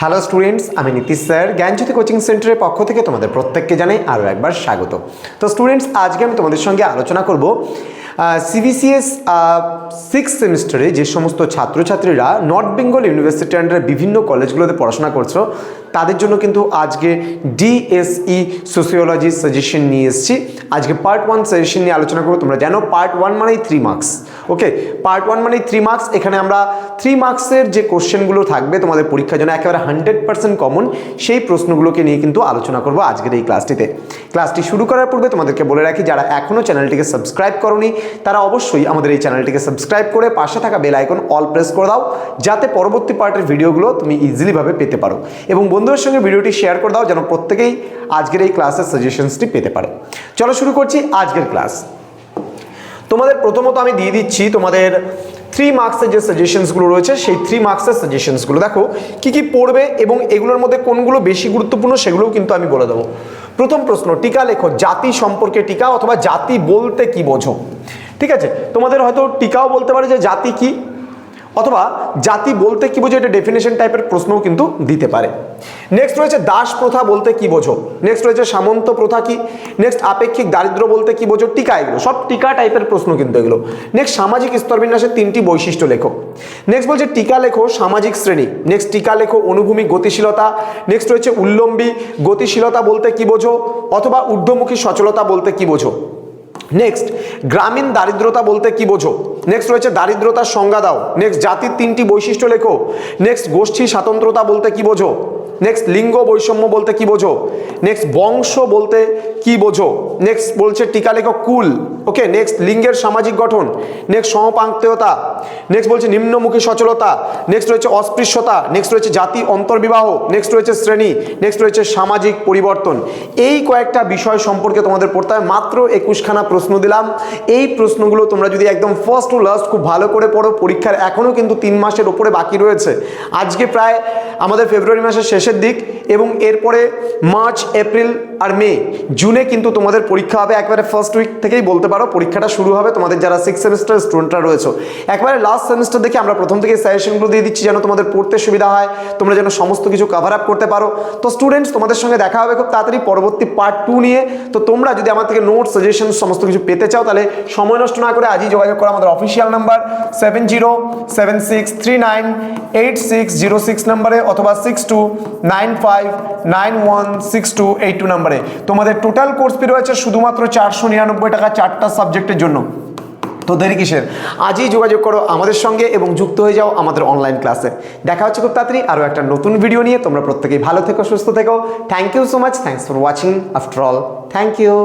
Hello students আমি Nitish sir. জ্ঞানজ্যোতি coaching সেন্টারের পক্ষ থেকে তোমাদের প্রত্যেককে জানাই আরও একবার স্বাগত। তো স্টুডেন্টস আজকে আমি তোমাদের সঙ্গে আলোচনা করব সিবিসিএস সিক্স সেমিস্টারে যে সমস্ত ছাত্রছাত্রীরা নর্থ বেঙ্গল ইউনিভার্সিটি আন্ডারে বিভিন্ন কলেজগুলোতে পড়াশোনা করছ, তাদের জন্য কিন্তু আজকে ডিএসই সোসিওলজি সাজেশন নিয়ে এসেছি। আজকে পার্ট ওয়ান সাজেশন নিয়ে আলোচনা করব। তোমরা জানো পার্ট ওয়ান মানেই three marks okay part one মানেই থ্রি মার্কস এখানে আমরা থ্রি মার্কসের যে কোশ্চেনগুলো থাকবে তোমাদের পরীক্ষার জন্য একেবারে হান্ড্রেড পার্সেন্ট কমন সেই প্রশ্নগুলোকে নিয়ে কিন্তু আলোচনা করব আজকের এই ক্লাসটিতে ক্লাসটি শুরু করার পূর্বে তোমাদেরকে বলে রাখি, যারা এখনও চ্যানেলটিকে সাবস্ক্রাইব করনি, তারা অবশ্যই আমাদের এই চ্যানেলটিকে সাবস্ক্রাইব করে পাশে থাকা বেল আইকন অল প্রেস করে দাও, যাতে পরবর্তী পার্টের ভিডিওগুলো তুমি ইজিলিভাবে পেতে পারো। এবং বন্ধুদের সঙ্গে ভিডিওটি শেয়ার করে দাও, যেন প্রত্যেকেই আজকের এই ক্লাসের সাজেশনসটি পেতে পারে। চলো শুরু করছি আজকের ক্লাস তোমাদের প্রথমত আমি দিয়ে দিচ্ছি তোমাদের থ্রি মার্কসের যে সাজেশনসগুলো রয়েছে, সেই থ্রি মার্কসের সাজেশনসগুলো দেখো, কি কি পড়বে এবং এগুলোর মধ্যে কোনগুলো বেশি গুরুত্বপূর্ণ সেগুলোও কিন্তু আমি বলে দেবো। প্রথম প্রশ্ন, টিকা লেখো, জাতি সম্পর্কে টিকা অথবা জাতি বলতে কি বোঝো? ঠিক আছে? তোমাদের হয়তো টিকাও বলতে পারে যে জাতি কি? অথবা জাতি বলতে কি বোঝো? এটা ডেফিনেশন টাইপের প্রশ্নও কিন্তু দিতে পারে। নেক্সট রয়েছে দাস প্রথা বলতে কি বোঝো? নেক্সট রয়েছে সামন্ত প্রথা কি? নেক্সট আপেক্ষিক দারিদ্র বলতে কি বোঝো? টিকা এগুলো, সব টিকা টাইপের প্রশ্ন কিন্তু এগুলো। নেক্সট সামাজিক স্তরবিন্যাসের তিনটি বৈশিষ্ট্য লেখো নেক্সট বলছে টিকা লেখো সামাজিক শ্রেণি। নেক্সট টিকা লেখো অনুভূমিক গতিশীলতা। নেক্সট রয়েছে উল্লম্বী গতিশীলতা বলতে কি বোঝো? অথবা ঊর্ধ্বমুখী সচলতা বলতে কি বোঝো? নেক্সট গ্রামীণ দারিদ্রতা বলতে কি বোঝো? নেক্সট রয়েছে দারিদ্রতার সংজ্ঞা দাও। নেক্সট জাতির তিনটি বৈশিষ্ট্য লেখো। নেক্সট গোষ্ঠী স্বাতন্ত্রতা বলতে কি বোঝো? নেক্সট লিঙ্গ বৈষম্য বলতে কি বোঝো? নেক্সট বংশ বলতে কি বোঝো? নেক্সট বলছে টিকা লেখো কুল। ওকে নেক্সট লিঙ্গের সামাজিক গঠন। নেক্সট সমপাঙ্ক্তেয়তা নেক্সট বলছে নিম্নমুখী সচলতা। নেক্সট রয়েছে অস্পৃশ্যতা। নেক্সট রয়েছে জাতি অন্তর্বিবাহ। নেক্সট রয়েছে শ্রেণি। নেক্সট রয়েছে সামাজিক পরিবর্তন। এই কয়েকটা বিষয় সম্পর্কে তোমাদের পড়তে হয়। মাত্র একুশখানা প্রশ্ন দিলাম। এই প্রশ্নগুলো তোমরা যদি একদম ফার্স্ট টু লাস্ট খুব ভালো করে পড়ো, পরীক্ষার এখনও কিন্তু তিন মাসের ওপরে বাকি রয়েছে। আজকে প্রায় আমাদের ফেব্রুয়ারি মাসের শেষের দিক এবং এরপরে মার্চ, এপ্রিল আর মে। জুনে কিন্তু তোমাদের পরীক্ষা হবে একবারে ফার্স্ট উইক থেকেই বলতে পারো। পরীক্ষাটা শুরু হবে তোমাদের যারা সিক্স সেমিস্টার স্টুডেন্টরা রয়েছে। একবারে লাস্ট সেমিস্টার দেখে আমরা প্রথম থেকে সাজেশনগুলো দিয়ে দিচ্ছি যেন তোমাদের পড়তে সুবিধা হয়, তোমরা যেন সমস্ত কিছু কভার আপ করতে পারো। তো স্টুডেন্টস তোমাদের সঙ্গে দেখা হবে খুব তাড়াতাড়ি পরবর্তী পার্ট টু নিয়ে। তো তোমরা যদি আমার থেকে নোট সাজেশন সমস্ত কিছু পেতে চাও, তাহলে সময় নষ্ট না করে আজই যোগাযোগ করো আমাদের official number seven zero seven six three nine eight six zero six নাম্বারে অথবা six two nine five nine one six two eight two নাম্বারে। তোমাদের টোটাল কোর্স ফি রয়েছে শুধুমাত্র চারশো নিরানব্বই টাকা চারটা সাবজেক্টের জন্য। তো দেরি কিসের? আজই যোগাযোগ করো আমাদের সঙ্গে এবং যুক্ত হয়ে যাও আমাদের অনলাইন ক্লাসে দেখা হচ্ছে খুব তাড়াতাড়ি আরও একটা নতুন ভিডিও নিয়ে। তোমরা প্রত্যেকেই ভালো থেকো, সুস্থ থেকো। Thank you so much thanks for watching after all thank you